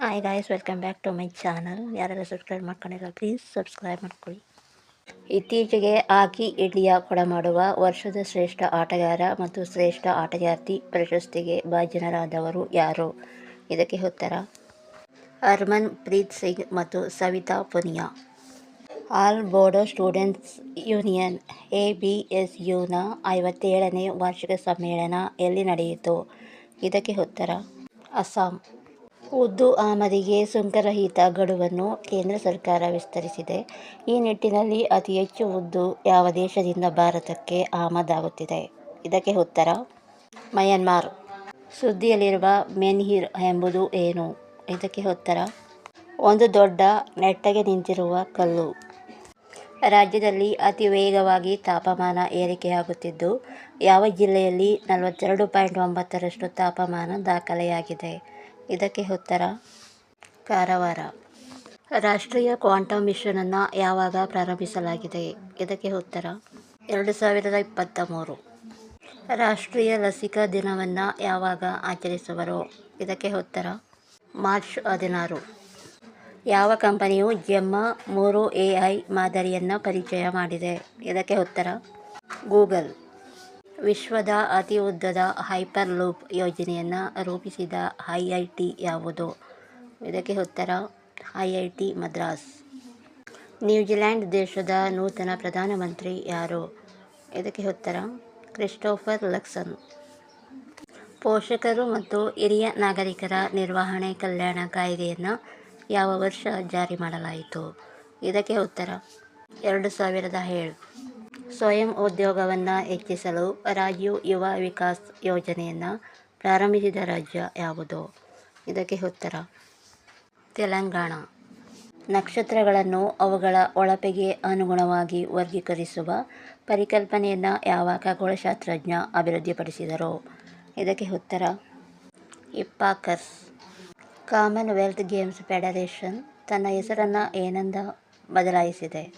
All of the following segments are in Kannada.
Hi guys welcome back to my channel ಯಾರೆಲ್ಲ ಸಬ್ಸ್ಕ್ರೈಬ್ ಮಾಡ್ಕೊಂಡಿಲ್ಲ ಪ್ಲೀಸ್ ಸಬ್ಸ್ಕ್ರೈಬ್ ಮಾಡ್ಕೊಳ್ಳಿ. ಇತ್ತೀಚೆಗೆ ಆಕಿ ಇಂಡಿಯಾ ಕೊಡಮಾಡುವ ವರ್ಷದ ಶ್ರೇಷ್ಠ ಆಟಗಾರ ಮತ್ತು ಶ್ರೇಷ್ಠ ಆಟಗಾರ್ತಿ ಪ್ರಶಸ್ತಿಗೆ ಭಾಜನರಾದವರು ಯಾರು? ಇದಕ್ಕೆ ಉತ್ತರ ಹರ್ಮನ್ ಪ್ರೀತ್ ಸಿಂಗ್ ಮತ್ತು Savita Punia. All Bodo students union, A B S ಯುನ ಐವತ್ತೇಳನೇ ವಾರ್ಷಿಕ ಸಮ್ಮೇಳನ ಎಲ್ಲಿ ನಡೆಯಿತು? ಇದಕ್ಕೆ ಉತ್ತರ, ಅಸ್ಸಾಂ. ಉದ್ದು ಆಮದಿಗೆ ಸುಂಕರಹಿತ ಗಡುವನ್ನು ಕೇಂದ್ರ ಸರ್ಕಾರ ವಿಸ್ತರಿಸಿದೆ. ಈ ನಿಟ್ಟಿನಲ್ಲಿ ಅತಿ ಹೆಚ್ಚು ಉದ್ದು ಯಾವ ದೇಶದಿಂದ ಭಾರತಕ್ಕೆ ಆಮದಾಗುತ್ತಿದೆ? ಇದಕ್ಕೆ ಉತ್ತರ, ಮಯನ್ಮಾರ್. ಸುದ್ದಿಯಲ್ಲಿರುವ ಮೆನ್ಹಿರ್ ಎಂಬುದು ಏನು? ಇದಕ್ಕೆ ಉತ್ತರ, ಒಂದು ದೊಡ್ಡ ನೆಟ್ಟಗೆ ನಿಂತಿರುವ ಕಲ್ಲು. ರಾಜ್ಯದಲ್ಲಿ ಅತಿ ವೇಗವಾಗಿ ತಾಪಮಾನ ಏರಿಕೆಯಾಗುತ್ತಿದ್ದು, ಯಾವ ಜಿಲ್ಲೆಯಲ್ಲಿ ನಲವತ್ತೆರಡು ಪಾಯಿಂಟ್ ಒಂಬತ್ತರಷ್ಟು ತಾಪಮಾನ ದಾಖಲೆಯಾಗಿದೆ? ಇದಕ್ಕೆ ಉತ್ತರ, ಕಾರವಾರ. ರಾಷ್ಟ್ರೀಯ ಕ್ವಾಂಟಮ್ ಮಿಷನನ್ನು ಯಾವಾಗ ಪ್ರಾರಂಭಿಸಲಾಗಿದೆ? ಇದಕ್ಕೆ ಉತ್ತರ ಎರಡು ಸಾವಿರದ ಇಪ್ಪತ್ತ ಮೂರು ರಾಷ್ಟ್ರೀಯ ಲಸಿಕಾ ದಿನವನ್ನು ಯಾವಾಗ ಆಚರಿಸುವರು? ಇದಕ್ಕೆ ಉತ್ತರ, ಮಾರ್ಚ್ ಹದಿನಾರು. ಯಾವ ಕಂಪನಿಯು ಜೆಮ್ಮ ಮೂರು ಎ ಐ ಮಾದರಿಯನ್ನು ಪರಿಚಯ ಮಾಡಿದೆ? ಇದಕ್ಕೆ ಉತ್ತರ, ಗೂಗಲ್. ವಿಶ್ವದ ಅತಿ ಉದ್ದದ ಹೈಪರ್ ಲೂಪ್ ಯೋಜನೆಯನ್ನು ರೂಪಿಸಿದ ಐ ಐ ಟಿ ಯಾವುದು? ಇದಕ್ಕೆ ಉತ್ತರ I I T Madras. New Zealand ದೇಶದ ನೂತನ ಪ್ರಧಾನಮಂತ್ರಿ ಯಾರು? ಇದಕ್ಕೆ ಉತ್ತರ, ಕ್ರಿಸ್ಟೋಫರ್ ಲಕ್ಸನ್. ಪೋಷಕರು ಮತ್ತು ಹಿರಿಯ ನಾಗರಿಕರ ನಿರ್ವಹಣೆ ಕಲ್ಯಾಣ ಕಾಯ್ದೆಯನ್ನು ಯಾವ ವರ್ಷ ಜಾರಿ ಮಾಡಲಾಯಿತು? ಇದಕ್ಕೆ ಉತ್ತರ, ಎರಡು ಸಾವಿರದ ಏಳು. ಸ್ವಯಂ ಉದ್ಯೋಗವನ್ನು ಹೆಚ್ಚಿಸಲು ರಾಜೀವ್ ಯುವ ವಿಕಾಸ್ ಯೋಜನೆಯನ್ನು ಪ್ರಾರಂಭಿಸಿದ ರಾಜ್ಯ ಯಾವುದು? ಇದಕ್ಕೆ ಉತ್ತರ, ತೆಲಂಗಾಣ. ನಕ್ಷತ್ರಗಳನ್ನು ಅವುಗಳ ಒಳಪೆಗೆ ಅನುಗುಣವಾಗಿ ವರ್ಗೀಕರಿಸುವ ಪರಿಕಲ್ಪನೆಯನ್ನು ಯಾವ ಖಗೋಳಶಾಸ್ತ್ರಜ್ಞ ಅಭಿವೃದ್ಧಿಪಡಿಸಿದರು? ಇದಕ್ಕೆ ಉತ್ತರ, ಇಪ್ಪಾಕರ್ಸ್. ಕಾಮನ್ವೆಲ್ತ್ ಗೇಮ್ಸ್ ಫೆಡರೇಷನ್ ತನ್ನ ಹೆಸರನ್ನು ಏನಂದ ಬದಲಾಯಿಸಿದೆ.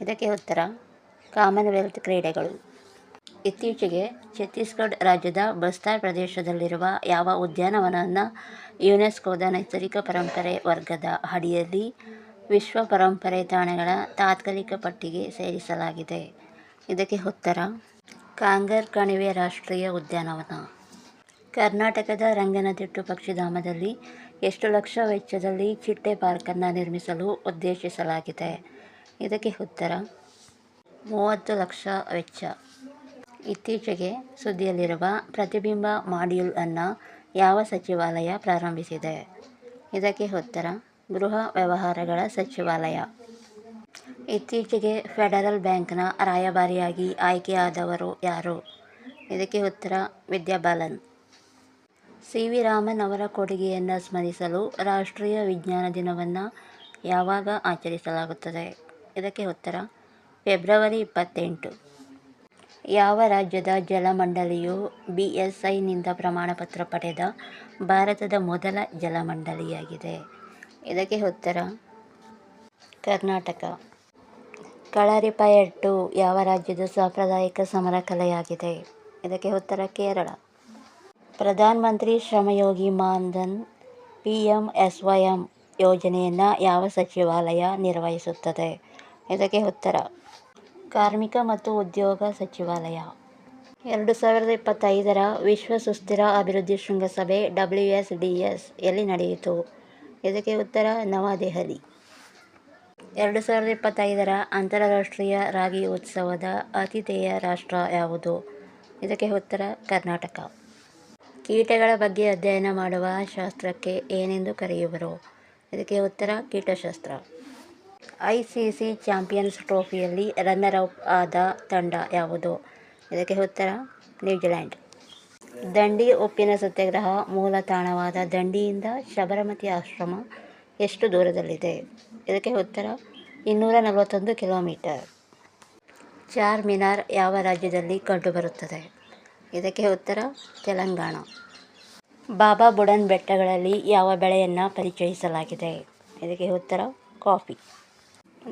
ಇದಕ್ಕೆ ಉತ್ತರ ಕಾಮನ್ವೆಲ್ತ್ ಕ್ರೀಡೆಗಳು. ಇತ್ತೀಚೆಗೆ ಛತ್ತೀಸ್ಗಢ ರಾಜ್ಯದ ಬಸ್ತಾರ್ ಪ್ರದೇಶದಲ್ಲಿರುವ ಯಾವ ಉದ್ಯಾನವನವನ್ನು ಯುನೆಸ್ಕೋದ ನೈಸರ್ಗಿಕ ಪರಂಪರೆ ವರ್ಗದ ಅಡಿಯಲ್ಲಿ ವಿಶ್ವ ಪರಂಪರೆ ತಾಣಗಳ ತಾತ್ಕಾಲಿಕ ಪಟ್ಟಿಗೆ ಸೇರಿಸಲಾಗಿದೆ. ಇದಕ್ಕೆ ಉತ್ತರ, ಕಾಂಗರ್ ಕಣಿವೆ ರಾಷ್ಟ್ರೀಯ ಉದ್ಯಾನವನ. ಕರ್ನಾಟಕದ ರಂಗನತಿಟ್ಟು ಪಕ್ಷಿಧಾಮದಲ್ಲಿ ಎಷ್ಟು ಲಕ್ಷ ವೆಚ್ಚದಲ್ಲಿ ಚಿಟ್ಟೆ ಪಾರ್ಕನ್ನು ನಿರ್ಮಿಸಲು ಉದ್ದೇಶಿಸಲಾಗಿದೆ. ಇದಕ್ಕೆ ಉತ್ತರ ಮೂವತ್ತು ಲಕ್ಷ ವೆಚ್ಚ. ಇತ್ತೀಚೆಗೆ ಸುದ್ದಿಯಲ್ಲಿರುವ ಪ್ರತಿಬಿಂಬ ಮಾಡ್ಯೂಲ್ ಅನ್ನು ಯಾವ ಸಚಿವಾಲಯ ಪ್ರಾರಂಭಿಸಿದೆ? ಇದಕ್ಕೆ ಉತ್ತರ, ಗೃಹ ವ್ಯವಹಾರಗಳ ಸಚಿವಾಲಯ. ಇತ್ತೀಚೆಗೆ ಫೆಡರಲ್ ಬ್ಯಾಂಕ್ನ ರಾಯಭಾರಿಯಾಗಿ ಆಯ್ಕೆಯಾದವರು ಯಾರು? ಇದಕ್ಕೆ ಉತ್ತರ ವಿದ್ಯಾಬಾಲನ್ ಸಿ. ವಿ. ರಾಮನ್ ಅವರ ಕೊಡುಗೆಯನ್ನು ಸ್ಮರಿಸಲು ರಾಷ್ಟ್ರೀಯ ವಿಜ್ಞಾನ ದಿನವನ್ನು ಯಾವಾಗ ಆಚರಿಸಲಾಗುತ್ತದೆ? ಇದಕ್ಕೆ ಉತ್ತರ ಫೆಬ್ರವರಿ ಇಪ್ಪತ್ತೆಂಟು. ಯಾವ ರಾಜ್ಯದ ಜಲಮಂಡಳಿಯು ಬಿ ಎಸ್ ಐನಿಂದ ಪ್ರಮಾಣಪತ್ರ ಪಡೆದ ಭಾರತದ ಮೊದಲ ಜಲಮಂಡಳಿಯಾಗಿದೆ? ಇದಕ್ಕೆ ಉತ್ತರ, ಕರ್ನಾಟಕ. ಕಳರಿಪಯಟ್ಟು ಯಾವ ರಾಜ್ಯದ ಸಾಂಪ್ರದಾಯಿಕ ಸಮರ ಕಲೆಯಾಗಿದೆ ಇದಕ್ಕೆ ಉತ್ತರ, Kerala. Pradhan Mantri Shramyogi Maandhan P M S Y M ಯೋಜನೆಯನ್ನು ಯಾವ ಸಚಿವಾಲಯ ನಿರ್ವಹಿಸುತ್ತದೆ? ಇದಕ್ಕೆ ಉತ್ತರ ಕಾರ್ಮಿಕ ಮತ್ತು ಉದ್ಯೋಗ ಸಚಿವಾಲಯ. ಎರಡು ಸಾವಿರದ ಇಪ್ಪತ್ತೈದರ ವಿಶ್ವ ಸುಸ್ಥಿರ ಅಭಿವೃದ್ಧಿ ಶೃಂಗಸಭೆ ಡಬ್ಲ್ಯೂ ಎಸ್ ಡಿ ಎಸ್ ಎಲ್ಲಿ ನಡೆಯಿತು. ಇದಕ್ಕೆ ಉತ್ತರ, ನವದೆಹಲಿ. ಎರಡು ಸಾವಿರದ ಇಪ್ಪತ್ತೈದರ ಅಂತಾರಾಷ್ಟ್ರೀಯ ರಾಗಿ ಉತ್ಸವದ ಆತಿಥೇಯ ರಾಷ್ಟ್ರ ಯಾವುದು? ಇದಕ್ಕೆ ಉತ್ತರ, ಕರ್ನಾಟಕ. ಕೀಟಗಳ ಬಗ್ಗೆ ಅಧ್ಯಯನ ಮಾಡುವ ಶಾಸ್ತ್ರಕ್ಕೆ ಏನೆಂದು ಕರೆಯುವರು? ಇದಕ್ಕೆ ಉತ್ತರ, ಕೀಟಶಾಸ್ತ್ರ. ಐ ಸಿ ಸಿ ಚಾಂಪಿಯನ್ಸ್ ಟ್ರೋಫಿಯಲ್ಲಿ ರನ್ನರ್ ಅಪ್ ಆದ ತಂಡ ಯಾವುದು? ಇದಕ್ಕೆ ಉತ್ತರ, ನ್ಯೂಜಿಲ್ಯಾಂಡ್. ದಂಡಿ ಉಪ್ಪಿನ ಸತ್ಯಾಗ್ರಹ ಮೂಲ ತಾಣವಾದ ದಂಡಿಯಿಂದ ಶಬರಮತಿ ಆಶ್ರಮ ಎಷ್ಟು ದೂರದಲ್ಲಿದೆ? ಇದಕ್ಕೆ ಉತ್ತರ, ಇನ್ನೂರ ನಲವತ್ತೊಂದು ಕಿಲೋಮೀಟರ್. ಚಾರ್ ಮಿನಾರ್ ಯಾವ ರಾಜ್ಯದಲ್ಲಿ ಕಂಡುಬರುತ್ತದೆ? ಇದಕ್ಕೆ ಉತ್ತರ, ತೆಲಂಗಾಣ. ಬಾಬಾ ಬುಡನ್ ಬೆಟ್ಟಗಳಲ್ಲಿ ಯಾವ ಬೆಳೆಯನ್ನು ಪರಿಚಯಿಸಲಾಗಿದೆ? ಇದಕ್ಕೆ ಉತ್ತರ, ಕಾಫಿ.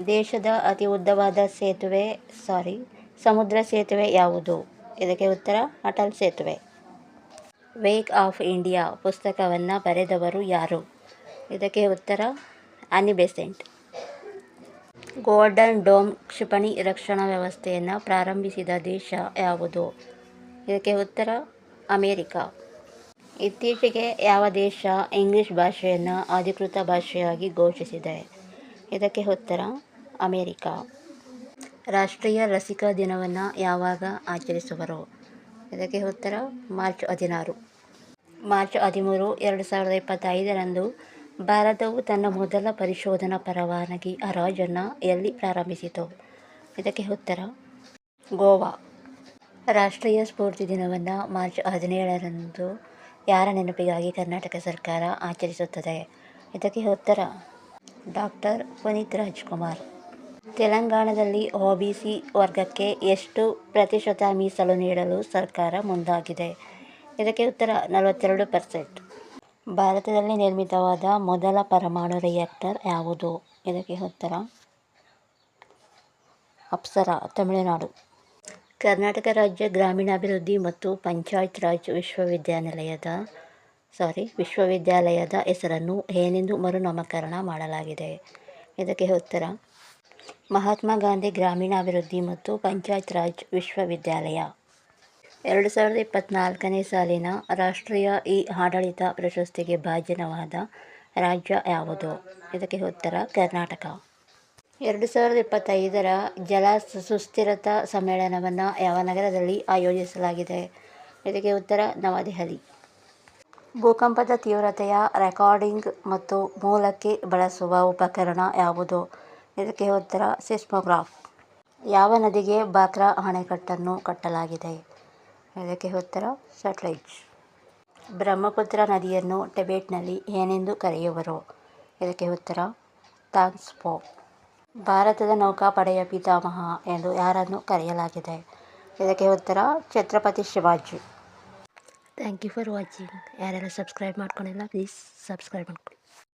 ದೇಶದ ಅತಿ ಉದ್ದವಾದ ಸೇತುವೆ ಸಾರಿ ಸಮುದ್ರ ಸೇತುವೆ ಯಾವುದು? ಇದಕ್ಕೆ ಉತ್ತರ, ಅಟಲ್ ಸೇತುವೆ. ವೇಕ್ ಆಫ್ ಇಂಡಿಯಾ ಪುಸ್ತಕವನ್ನು ಬರೆದವರು ಯಾರು? ಇದಕ್ಕೆ ಉತ್ತರ ಅನಿಬೆಸೆಂಟ್ ಗೋಲ್ಡನ್ ಡೋಮ್ ಕ್ಷಿಪಣಿ ರಕ್ಷಣಾ ವ್ಯವಸ್ಥೆಯನ್ನು ಪ್ರಾರಂಭಿಸಿದ ದೇಶ ಯಾವುದು? ಇದಕ್ಕೆ ಉತ್ತರ, ಅಮೇರಿಕಾ. ಇತ್ತೀಚೆಗೆ ಯಾವ ದೇಶ ಇಂಗ್ಲಿಷ್ ಭಾಷೆಯನ್ನು ಅಧಿಕೃತ ಭಾಷೆಯಾಗಿ ಘೋಷಿಸಿದೆ? ಇದಕ್ಕೆ ಉತ್ತರ, ಅಮೇರಿಕಾ. ರಾಷ್ಟ್ರೀಯ ಲಸಿಕಾ ದಿನವನ್ನು ಯಾವಾಗ ಆಚರಿಸುವರು? ಇದಕ್ಕೆ ಉತ್ತರ, ಮಾರ್ಚ್ ಹದಿನಾರು. ಮಾರ್ಚ್ ಹದಿಮೂರು, ಎರಡು ಸಾವಿರದ ಇಪ್ಪತ್ತೈದರಂದು ಭಾರತವು ತನ್ನ ಮೊದಲ ಪರಿಶೋಧನಾ ಪರವಾನಗಿ ಹರಾಜನ್ನು ಎಲ್ಲಿ ಪ್ರಾರಂಭಿಸಿತು? ಇದಕ್ಕೆ ಉತ್ತರ, ಗೋವಾ. ರಾಷ್ಟ್ರೀಯ ಸ್ಫೂರ್ತಿ ದಿನವನ್ನು ಮಾರ್ಚ್ ಹದಿನೇಳರಂದು ಯಾರ ನೆನಪಿಗಾಗಿ ಕರ್ನಾಟಕ ಸರ್ಕಾರ ಆಚರಿಸುತ್ತದೆ? ಇದಕ್ಕೆ ಉತ್ತರ ಡಾಕ್ಟರ್ ಪುನೀತ್ ರಾಜ್ಕುಮಾರ್. ತೆಲಂಗಾಣದಲ್ಲಿ ಒ ಬಿ ಸಿ ವರ್ಗಕ್ಕೆ ಎಷ್ಟು ಪ್ರತಿಶತ ಮೀಸಲು ನೀಡಲು ಸರ್ಕಾರ ಮುಂದಾಗಿದೆ? ಇದಕ್ಕೆ ಉತ್ತರ ನಲವತ್ತೆರಡು ಪರ್ಸೆಂಟ್. ಭಾರತದಲ್ಲಿ ನಿರ್ಮಿತವಾದ ಮೊದಲ ಪರಮಾಣು ರಿಯಾಕ್ಟರ್ ಯಾವುದು? ಇದಕ್ಕೆ ಉತ್ತರ ಅಪ್ಸರಾ, ತಮಿಳುನಾಡು. ಕರ್ನಾಟಕ ರಾಜ್ಯ ಗ್ರಾಮೀಣಾಭಿವೃದ್ಧಿ ಮತ್ತು ಪಂಚಾಯತ್ ರಾಜ್ ವಿಶ್ವವಿದ್ಯಾನಿಲಯದ ಸಾರಿ, ವಿಶ್ವವಿದ್ಯಾಲಯದ ಹೆಸರನ್ನು ಏನೆಂದು ಮರುನಾಮಕರಣ ಮಾಡಲಾಗಿದೆ. ಇದಕ್ಕೆ ಉತ್ತರ, ಮಹಾತ್ಮ ಗಾಂಧಿ ಗ್ರಾಮೀಣಾಭಿವೃದ್ಧಿ ಮತ್ತು ಪಂಚಾಯತ್ ರಾಜ್ ವಿಶ್ವವಿದ್ಯಾಲಯ. ಎರಡು ಸಾವಿರದ ಇಪ್ಪತ್ತ್ನಾಲ್ಕನೇ ಸಾಲಿನ ರಾಷ್ಟ್ರೀಯ ಇ ಆಡಳಿತ ಪ್ರಶಸ್ತಿಗೆ ಭಾಜನವಾದ ರಾಜ್ಯ ಯಾವುದು? ಇದಕ್ಕೆ ಉತ್ತರ, ಕರ್ನಾಟಕ. ಎರಡು ಸಾವಿರದ ಇಪ್ಪತ್ತೈದರ ಜಲ ಸುಸ್ಥಿರತಾ ಸಮ್ಮೇಳನವನ್ನು ಯಾವ ನಗರದಲ್ಲಿ ಆಯೋಜಿಸಲಾಗಿದೆ? ಇದಕ್ಕೆ ಉತ್ತರ, ನವದೆಹಲಿ. ಭೂಕಂಪದ ತೀವ್ರತೆಯ ರೆಕಾರ್ಡಿಂಗ್ ಮತ್ತು ಮೂಲಕ್ಕೆ ಬಳಸುವ ಉಪಕರಣ ಯಾವುದು? ಇದಕ್ಕೆ ಉತ್ತರ, ಸಿಸ್ಮೋಗ್ರಾಫ್. ಯಾವ ನದಿಗೆ ಬಾಕ್ರಾ ಅಣೆಕಟ್ಟನ್ನು ಕಟ್ಟಲಾಗಿದೆ? ಇದಕ್ಕೆ ಉತ್ತರ ಸ್ಯಾಟಲೈಟ್ ಬ್ರಹ್ಮಪುತ್ರ ನದಿಯನ್ನು ಟಿಬೆಟ್ನಲ್ಲಿ ಏನೆಂದು ಕರೆಯುವರು? ಇದಕ್ಕೆ ಉತ್ತರ, ತಾನ್ಸ್ಪೋ. ಭಾರತದ ನೌಕಾಪಡೆಯ ಪಿತಾಮಹ ಎಂದು ಯಾರನ್ನು ಕರೆಯಲಾಗಿದೆ? ಇದಕ್ಕೆ ಉತ್ತರ, Chhatrapati Shivaji. Thank you for watching ಯಾರೆಲ್ಲ ಸಬ್ಸ್ಕ್ರೈಬ್ ಮಾಡ್ಕೊಂಡಿಲ್ಲ ಪ್ಲೀಸ್ ಸಬ್ಸ್ಕ್ರೈಬ್ ಮಾಡ್ಕೊಳ್ಳಿ.